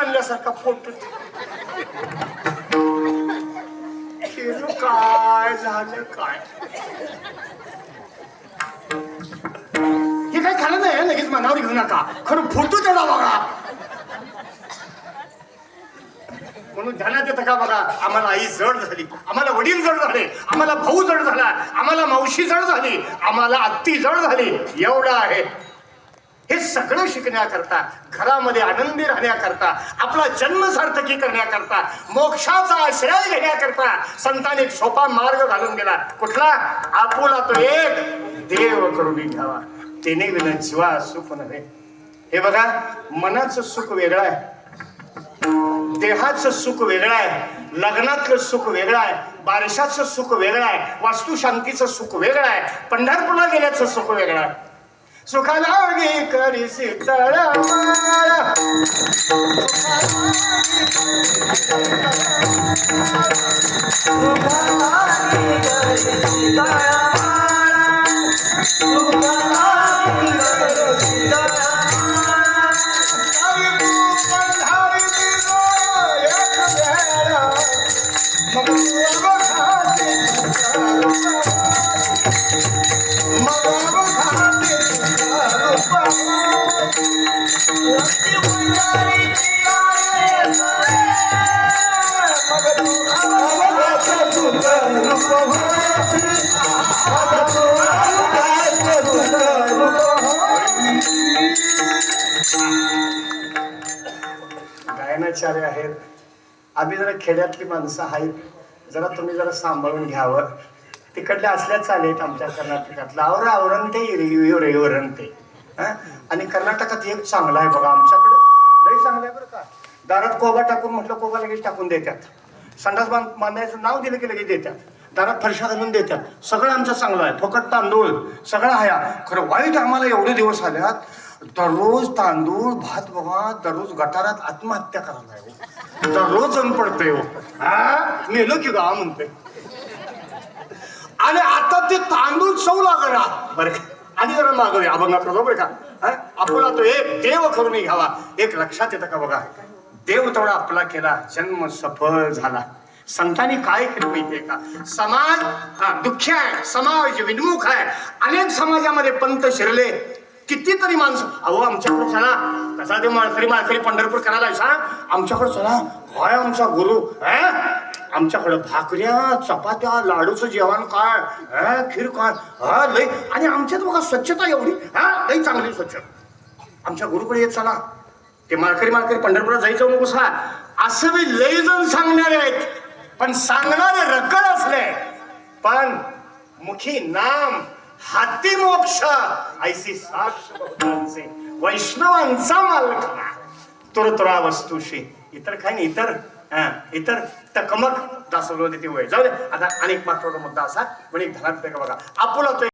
आणल्यासारखा photo केलं काय झालं काय? हे काय झालं नाही लगेच मनावर घेऊ नका. खरं फोटो तेवढा बघा. म्हणून ध्यानात येतं का बघा आम्हाला आई जड झाली. आम्हाला वडील जड झाले. आम्हाला भाऊ जड झाला. आम्हाला मावशी जड झाली. आम्हाला आत्ती जड झाली. एवढं आहे. हे सगळं शिकण्याकरता घरामध्ये आनंदी राहण्याकरता आपला जन्म सार्थकी करण्याकरता मोक्षाचा आश्रय घेण्याकरता संतांनी एक सोपा मार्ग घालून गेला कुठला? आपुला तो एक देव करून घ्यावा. तिने विना जीवा सुख नव्हे. हे बघा मनाचं सुख वेगळं आहे. देहाचं सुख वेगळं आहे. लग्नातलं सुख वेगळं आहे. बारशाचं सुख वेगळं आहे. वास्तुशांतीचं सुख वेगळं आहे. पंढरपूरला गेल्याचं सुख वेगळं आहे. सुखलागी करी शीतळ गायनाचार्य आहेत. आम्ही जरा खेड्यातली माणसं आहेत. जरा तुम्ही जरा सांभाळून घ्यावं. तिकडल्या असल्याच चालेल आमच्या कर्नाटकातलं आवर आवरण ते रेवरण ते आणि कर्नाटकात एक चांगलं आहे बघा आमच्याकडे. लई चांगलं आहे बरं का. दारात कोबा टाकून म्हटलं कोबा लगेच टाकून देतात. संडास बांध बांधायचं नाव दिलं की लगेच देतात. दारात फरशा घालून देतात. सगळं आमचं चांगलं आहे. फकट तांदूळ. सगळं आहे. खरं वाईट आम्हाला एवढे दिवस आल्यात. दररोज तांदूळ भात बघा दररोज गटारात आत्महत्या करायला आहे दररोज जण पडतंय हो. हा? मेलो की गा म्हणते आणि आता ते तांदूळ चव लागला बरं आणि जरा मागवे अभंगाकडे बरोबर का? आपला तो एक देव करून घ्यावा. एक लक्षात येतं का बघा? देव तेवढा आपला केला जन्म सफळ झाला. संतांनी काय केलं माहितीये का? समाज हा, दुःखी आहे समाज विनमुख आहे. अनेक समाजामध्ये पंत शिरले. कितीतरी माणसं अहो आमच्याकडे चला. कसा ते माळकरी माळकरी पंढरपूर करायला सांग आमच्याकडे चला. काय आमचा गुरु आमच्याकडं भाकऱ्या चपात्या लाडूचं जेवण काय? हा, खीर काय? हा लय आणि आमच्यात बघा स्वच्छता एवढी. हा लय चांगली स्वच्छ. आमच्या गुरुकडे येत चला. ते माळकरी माळकरी पंढरपुरात जायचं नको सा. असं मी लय जण सांगणारे आहेत. पण सांगणारे रक्कड असले. पण मुखी नाम हाती मोक्ष. ऐसी साक्ष भगवानचे वैष्णवांचा मालक तुरतुरा वस्तूशी. इतर काही नाही इतर इतर टकमक दासवलं ते वय जाऊ दे आता अनेक महत्त्वाचा मुद्दा असा म्हणजे घरात बघा आपुला तो